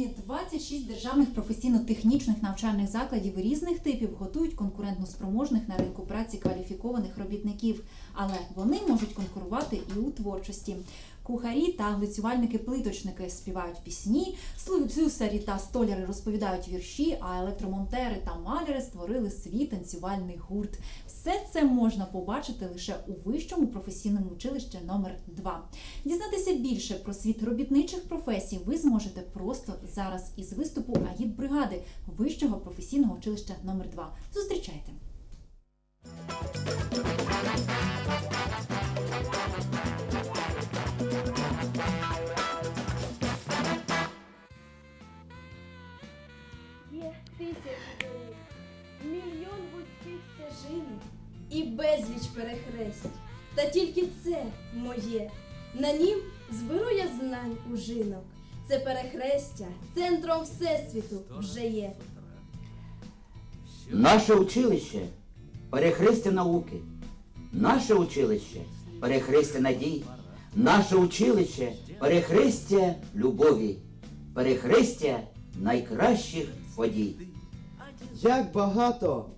Нині 26 державних професійно-технічних навчальних закладів різних типів готують конкурентно спроможних на ринку праці кваліфікованих робітників, але вони можуть конкурувати і у творчості. Кухарі та глицювальники-плиточники співають пісні, слюсарі та столяри розповідають вірші, а електромонтери та маляри створили свій танцювальний гурт. Все це можна побачити лише у вищому професійному училищі номер 2 Дізнатися більше про світ робітничих професій ви зможете просто зараз із виступу агітбригади вищого професійного училища номер 2 Зустрічайте! І безліч перехресть. Та тільки це моє. На нім зберу я знань ужинок. Це перехрестя центром всесвіту вже є. Наше училище перехрестя науки. Наше училище перехрестя надій. Наше училище перехрестя любові. Перехрестя найкращих подій. Як багато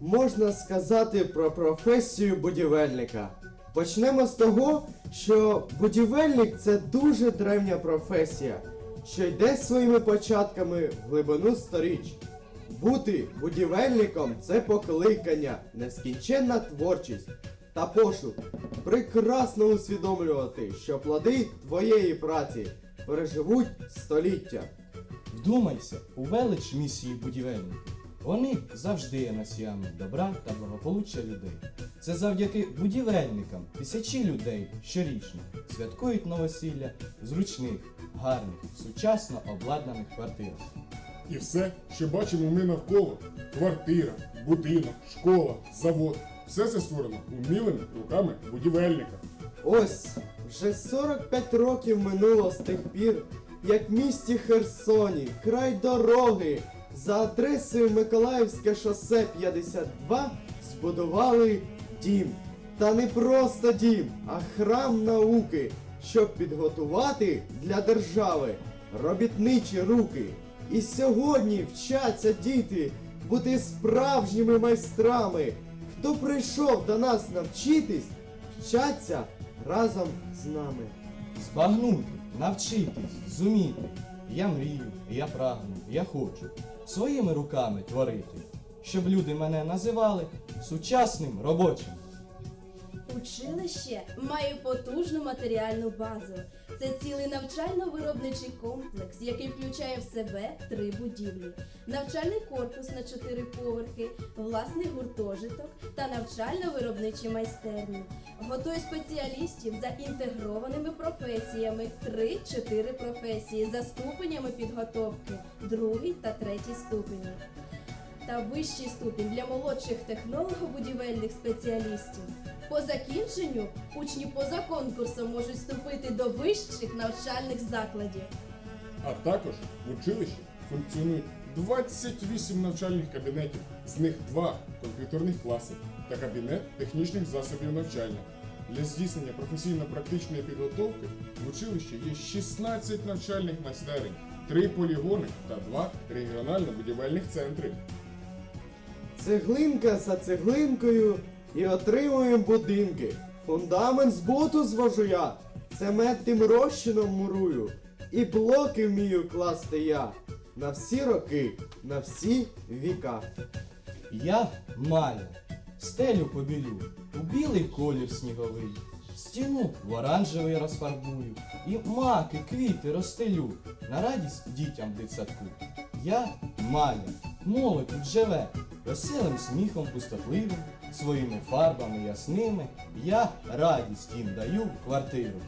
можна сказати про професію будівельника? Почнемо з того, що будівельник це дуже древня професія, що йде своїми початками в глибину сторіч. Бути будівельником це покликання, нескінченна творчість та пошук. Прекрасно усвідомлювати, що плоди твоєї праці переживуть століття. Вдумайся у велич місії будівельників. Вони завжди є носіями добра та благополуччя людей. Це завдяки будівельникам тисячі людей щорічно святкують новосілля в зручних, гарних, сучасно обладнаних квартирах. І все, що бачимо ми навколо квартира, будинок, школа, завод все це створено умілими руками будівельника. Ось вже 45 років минуло з тих пір, як в місті Херсоні, край дороги, за адресою Миколаївське шосе 52 збудували дім. Та не просто дім, а храм науки, щоб підготувати для держави робітничі руки. І сьогодні вчаться діти бути справжніми майстрами. Хто прийшов до нас навчитись, вчаться разом з нами. Збагнути, навчитись, зуміти. Я мрію, я прагну, я хочу своїми руками творити, щоб люди мене називали сучасним робочим. Училище має потужну матеріальну базу. Це цілий навчально-виробничий комплекс, який включає в себе три будівлі: навчальний корпус на чотири поверхи, власний гуртожиток та навчально-виробничі майстерні. Готує спеціалістів за інтегрованими професіями, 3-4 професії за ступенями підготовки, другий та третій ступені. Та вищий ступінь для молодших технолого-будівельних спеціалістів. По закінченню учні поза конкурсом можуть вступити до вищих навчальних закладів. А також в училищі функціонують 28 навчальних кабінетів, з них 2 комп'ютерних класи та кабінет технічних засобів навчання. Для здійснення професійно-практичної підготовки в училищі є 16 навчальних майстерень, 3 полігони та 2 регіонально-будівельних центри. Цеглинка за цеглинкою і отримуємо будинки. Фундамент з боту звожу я, цементним розчином мурую, і блоки вмію класти я. На всі роки, на всі віка. Я маляр, стелю побілю, у білий колір сніговий, стіну в оранжевий розфарбую, і маки, квіти розстелю на радість дітям дитсадку. Я маляр, молодь тут живе, веселим сміхом пустотливим, своїми фарбами ясними, я радість їм даю квартиру.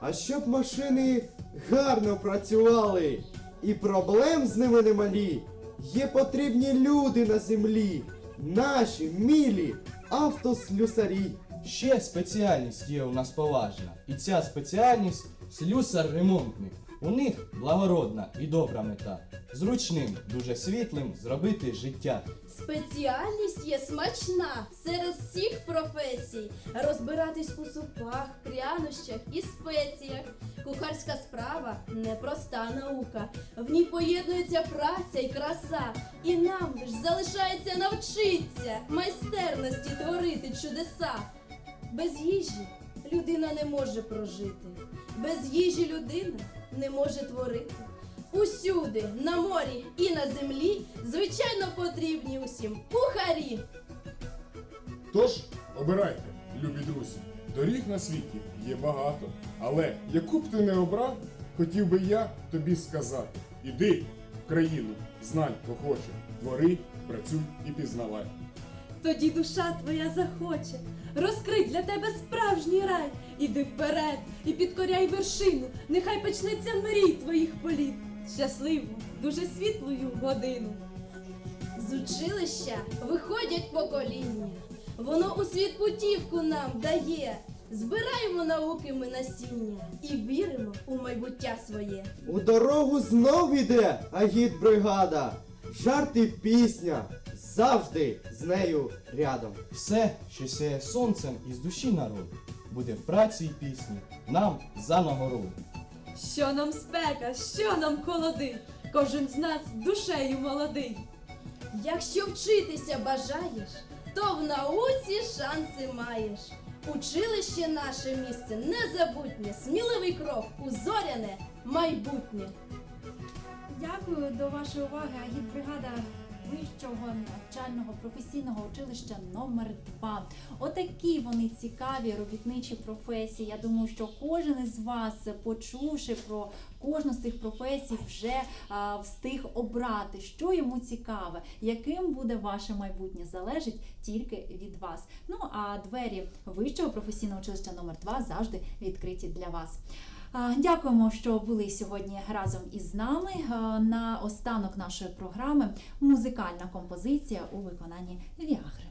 А щоб машини гарно працювали, і проблем з ними немалі, є потрібні люди на землі, наші мілі автослюсарі. Ще спеціальність є у нас поважна, і ця спеціальність слюсар-ремонтник. У них благородна і добра мета. Зручним, дуже світлим зробити життя. Спеціальність є смачна серед всіх професій. Розбиратись у супах, прянощах і спеціях. Кухарська справа непроста наука. В ній поєднується праця і краса. І нам лиш залишається навчитися майстерності творити чудеса. Без їжі людина не може прожити. Без їжі людина не може творити. Усюди, на морі і на землі, звичайно, потрібні усім кухарі. Тож, обирайте, любі друзі. Доріг на світі є багато. Але яку б ти не обрав, хотів би я тобі сказати: іди в країну знань охоче, твори, працюй і пізнавай. Тоді душа твоя захоче розкрить для тебе справжній рай. Іди вперед і підкоряй вершину. Нехай почнеться мрій твоїх політ. Щасливу, дуже світлою годину. З училища виходять покоління. Воно у світ путівку нам дає. Збираємо науки ми насіння і віримо у майбуття своє. У дорогу знов іде агіт-бригада. Жарт і пісня завжди з нею рядом. Все, що сяє сонцем із душі народу, буде в праці й пісні, нам за нагороду. Що нам спека, що нам холоди, кожен з нас душею молодий. Якщо вчитися бажаєш, то в науці шанси маєш. Училище наше місце незабутнє, сміливий крок у зоряне майбутнє. Дякую до вашої уваги. Агітбригада вищого навчального професійного училища номер 2 Отакі вони цікаві робітничі професії. Я думаю, що кожен із вас, почувши про кожну з цих професій, вже а, встиг обрати, що йому цікаве, яким буде ваше майбутнє, залежить тільки від вас. Ну а двері вищого професійного училища номер 2 завжди відкриті для вас. Дякуємо, що були сьогодні разом із нами. На останок нашої програми музикальна композиція у виконанні Віагри.